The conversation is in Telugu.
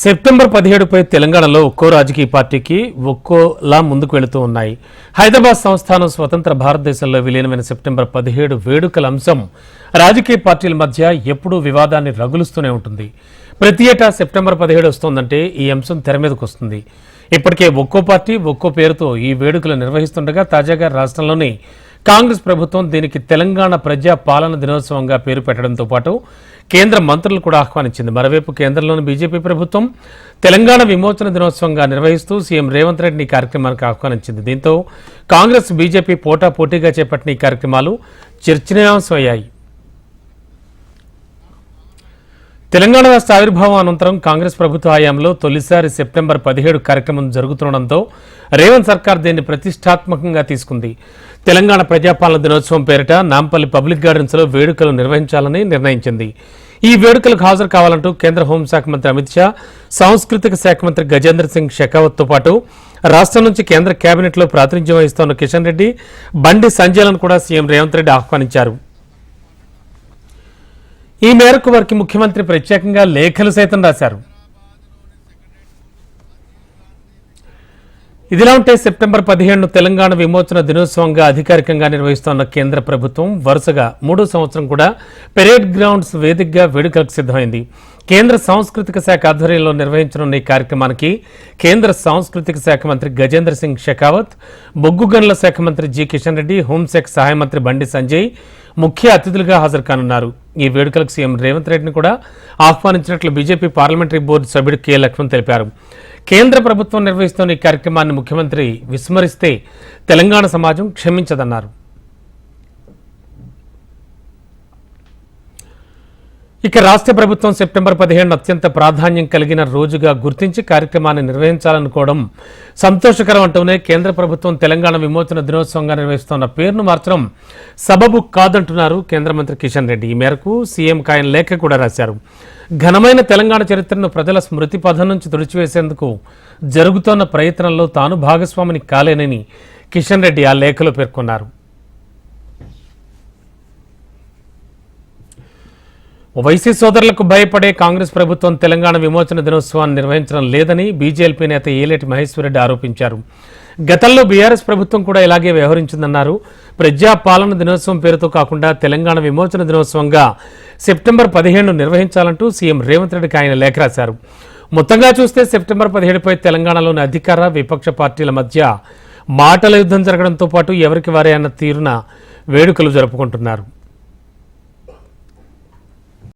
సెప్టెంబర్ పదిహేడుపై తెలంగాణలో ఒక్కో రాజకీయ పార్టీకి ఒక్కోలా ముందుకు వెళుతూ ఉన్నాయి. హైదరాబాద్ సంస్థానం స్వతంత్ర భారతదేశంలో విలీనమైన సెప్టెంబర్ పదిహేడు వేడుకల అంశం రాజకీయ పార్టీల మధ్య ఎప్పుడూ వివాదాన్ని రగులుస్తూనే ఉంటుంది. ప్రతి ఏటా సెప్టెంబర్ పదిహేడు వస్తోందంటే ఈ అంశం తెర మీదకు వస్తుంది. ఇప్పటికే ఒక్కో పార్టీ ఒక్కో పేరుతో ఈ వేడుకలు నిర్వహిస్తుండగా తాజాగా రాష్ట్రంలోని కాంగ్రెస్ ప్రభుత్వం దీనికి తెలంగాణ ప్రజా పాలన దినోత్సవంగా పేరు పెట్టడంతో పాటు కేంద్ర మంత్రులు కూడా ఆహ్వానించింది. మరోవైపు కేంద్రంలోని బీజేపీ ప్రభుత్వం తెలంగాణ విమోచన దినోత్సవంగా నిర్వహిస్తూ సీఎం రేవంత్ రెడ్డిని కార్యక్రమానికి ఆహ్వానించింది. దీంతో కాంగ్రెస్ బీజేపీ పోటా పోటీగా చేపట్టిన ఈ కార్యక్రమాలు చర్చనీయాంశమయ్యాయి. తెలంగాణ రాష్ట్ర ఆవిర్భావం అనంతరం కాంగ్రెస్ ప్రభుత్వ హయాంలో తొలిసారి సెప్టెంబర్ పదిహేడు కార్యక్రమం జరుగుతుండటంతో రేవంత్ సర్కార్ దీన్ని ప్రతిష్టాత్మకంగా తీసుకుంది. తెలంగాణ ప్రజాపాలన దినోత్సవం పేరిట నాంపల్లి పబ్లిక్ గార్డెన్స్లో వేడుకలు నిర్వహించాలని నిర్ణయించింది. ఈ వేడుకలకు హాజరు కావాలంటూ కేంద్ర హోంశాఖ మంత్రి అమిత్ షా సాంస్కృతిక శాఖ మంత్రి గజేంద్ర సింగ్ షెకావత్తో పాటు రాష్ట్రం నుంచి కేంద్ర కేబినెట్లో ప్రాతినిధ్యం వహిస్తోన్న కిషన్ రెడ్డి బండి సంజయ్లను కూడా సీఎం రేవంత్ రెడ్డి ఆహ్వానించారు. ఈ మేరకు వారికి ముఖ్యమంత్రి ప్రత్యేకంగా లేఖలు సైతం రాశారు. ఇదిలా ఉంటే సెప్టెంబర్ పదిహేడును తెలంగాణ విమోచన దినోత్సవంగా అధికారికంగా నిర్వహిస్తోన్న కేంద్ర ప్రభుత్వం వరుసగా మూడో సంవత్సరం కూడా పెరేడ్ గ్రౌండ్స్ వేదికగా వేడుకలకు సిద్ధమైంది. కేంద్ర సాంస్కృతిక శాఖ ఆధ్వర్యంలో నిర్వహించనున్న ఈ కార్యక్రమానికి కేంద్ర సాంస్కృతిక శాఖ మంత్రి గజేంద్ర సింగ్ షెకావత్ బొగ్గు గనుల శాఖ మంత్రి జి కిషన్ రెడ్డి హోంశాఖ సహాయ మంత్రి బండి సంజయ్ ముఖ్య అతిథులుగా హాజరు కానున్నారు. ఈ వేడుకలకు సీఎం రేవంత్ రెడ్డిని కూడా ఆహ్వానించినట్లు బీజేపీ పార్లమెంటరీ బోర్డు సభ్యుడు కె. లక్ష్మణ్ తెలిపారు. కేంద్ర ప్రభుత్వం నిర్వహిస్తున్న ఈ కార్యక్రమాన్ని ముఖ్యమంత్రి విస్మరిస్తే తెలంగాణ సమాజం క్షమించదన్నారు. ఇక రాష్ట్ర ప్రభుత్వం సెప్టెంబర్ పదిహేను అత్యంత ప్రాధాన్యం కలిగిన రోజుగా గుర్తించి కార్యక్రమాన్ని నిర్వహించాలనుకోవడం సంతోషకరం అంటూనే కేంద్ర ప్రభుత్వం తెలంగాణ విమోచన దినోత్సవంగా నిర్వహిస్తున్న పేరును మాత్రం సబబు కాదంటున్నారు కేంద్ర మంత్రి కిషన్ రెడ్డి. ఈ మేరకు సీఎం ఆయన లేఖ కూడా రాశారు. ఘనమైన తెలంగాణ చరిత్రను ప్రజల స్మృతి పథం నుంచి తుడిచివేసేందుకు జరుగుతోన్న ప్రయత్నంలో తాను భాగస్వామిని కాలేనని కిషన్ రెడ్డి ఆ లేఖలో పేర్కొన్నారు. వైసీ సోదరులకు భయపడే కాంగ్రెస్ ప్రభుత్వం తెలంగాణ విమోచన దినోత్సవాన్ని నిర్వహించడం లేదని బీజేపీ నేత ఏలేటి మహేశ్వరరెడ్డి ఆరోపించారు. గతంలో బీఆర్ఎస్ ప్రభుత్వం కూడా ఇలాగే వ్యవహరించిందన్నారు. ప్రజాపాలన దినోత్సవం పేరుతో కాకుండా తెలంగాణ విమోచన దినోత్సవంగా సెప్టెంబర్ పదిహేను నిర్వహించాలంటూ సీఎం రేవంత్ రెడ్డికి ఆయన లేఖ రాశారు. మొత్తంగా చూస్తే సెప్టెంబర్ పదిహేడుపై తెలంగాణలోని అధికార విపక్ష పార్టీల మధ్య మాటల యుద్ధం జరగడంతో పాటు ఎవరికి వారే అన్న తీరున వేడుకలు జరుపుకుంటున్నారు.